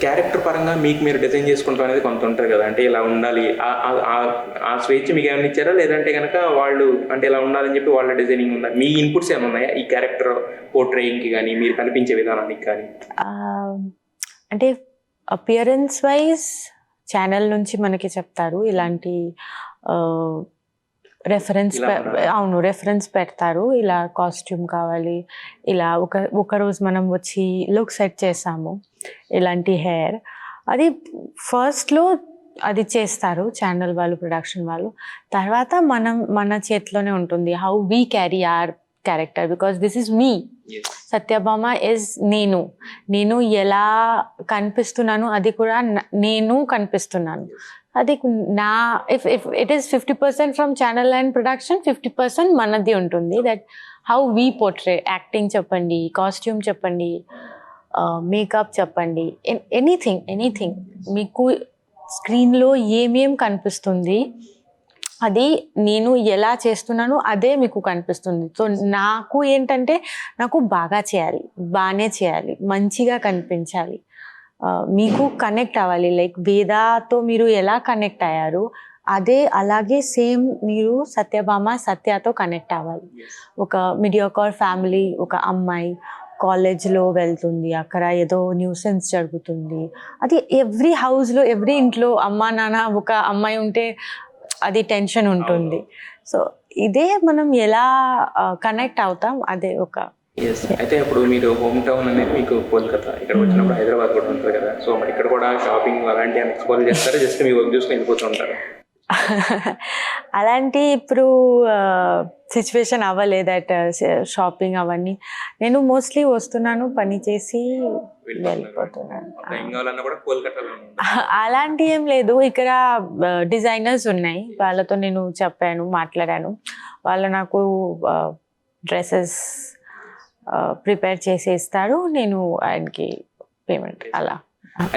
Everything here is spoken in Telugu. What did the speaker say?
క్యారెక్టర్ పరంగా మీకు మీరు డిజైన్ చేసుకుంటాం అనేది కొంత ఉంటారు కదా. అంటే ఇలా ఉండాలి. ఆ- ఆ- స్వేచ్ఛ మీకు ఏమైనా ఇచ్చారా? లేదంటే కనుక వాళ్ళు అంటే ఇలా ఉండాలని చెప్పి వాళ్ళ డిజైనింగ్ ఉందా? మీ ఇన్పుట్స్ ఏమైనా ఉన్నాయా? ఈ క్యారెక్టర్ పోర్ట్రేయింగ్కి కానీ మీరు కనిపించే విధానానికి కానీ? అంటే అపియరెన్స్ వైజ్ ఛానల్ నుంచి మనకి చెప్తారు ఇలాంటి రెఫరెన్స్. అవును రెఫరెన్స్ పెడతారు. ఇలా కాస్ట్యూమ్ కావాలి ఇలా ఒక ఒక రోజు మనం వచ్చి లుక్ సెట్ చేసాము ఇలాంటి హెయిర్ అది ఫస్ట్లో అది చేస్తారు ఛానల్ వాళ్ళు ప్రొడక్షన్ వాళ్ళు. తర్వాత మనం మన చేతిలోనే ఉంటుంది. How we carry our character because this is me Satyabhama is నేను నేను ఎలా కనిపిస్తున్నాను అది కూడా నేను కనిపిస్తున్నాను. అది నా if if it is fifty percent from channel and production fifty percent మనది ఉంటుంది. That how we portray acting చెప్పండి కాస్ట్యూమ్ చెప్పండి మేకప్ చెప్పండి ఎనీథింగ్ ఎనీథింగ్ మీకు స్క్రీన్లో ఏమేం కనిపిస్తుంది? అది నేను ఎలా చేస్తున్నానో అదే మీకు కనిపిస్తుంది. సో నాకు ఏంటంటే నాకు బాగా చేయాలి బాగానే చేయాలి మంచిగా కనిపించాలి. మీకు కనెక్ట్ అవ్వాలి. లైక్ వేదాతో మీరు ఎలా కనెక్ట్ అయ్యారు అదే అలాగే సేమ్ మీరు సత్యభామ సత్యతో కనెక్ట్ అవ్వాలి. ఒక మిడియోకార్ ఫ్యామిలీ ఒక అమ్మాయి కాలేజ్లో వెళ్తుంది అక్కడ ఏదో న్యూసెన్స్ జరుగుతుంది. అది ఎవ్రీ హౌస్లో ఎవ్రీ ఇంట్లో అమ్మ నాన్న ఒక అమ్మాయి ఉంటే అది టెన్షన్ ఉంటుంది. సో ఇదే మనం ఎలా కనెక్ట్ అవుతాం? అదే ఒక ఎస్ అయితే ఇప్పుడు మీరు హోమ్ టౌన్ అనేది మీకు కోల్కతా ఇక్కడ వచ్చినప్పుడు హైదరాబాద్ కూడా ఉంటుంది కదా. సో మరి ఇక్కడ కూడా షాపింగ్ అలాంటి ఎక్స్ప్లోర్ చేస్తారా? జస్ట్ మీ వర్క్ చూసుకొని వెళ్ళిపోతూ ఉంటారు? అలాంటి ఇప్పుడు సిచ్యువేషన్ అవ్వలేదు దట్ షాపింగ్ అవన్నీ. నేను మోస్ట్లీ వస్తున్నాను పని చేసి వెళ్ళిపోతున్నాను. అలాంటి ఏం లేదు. ఇక్కడ డిజైనర్స్ ఉన్నాయి. వాళ్ళతో నేను చెప్పాను మాట్లాడాను. వాళ్ళు నాకు డ్రెస్సెస్ ప్రిపేర్ చేసి ఇస్తారు. నేను ఆయనకి పేమెంట్ అలా.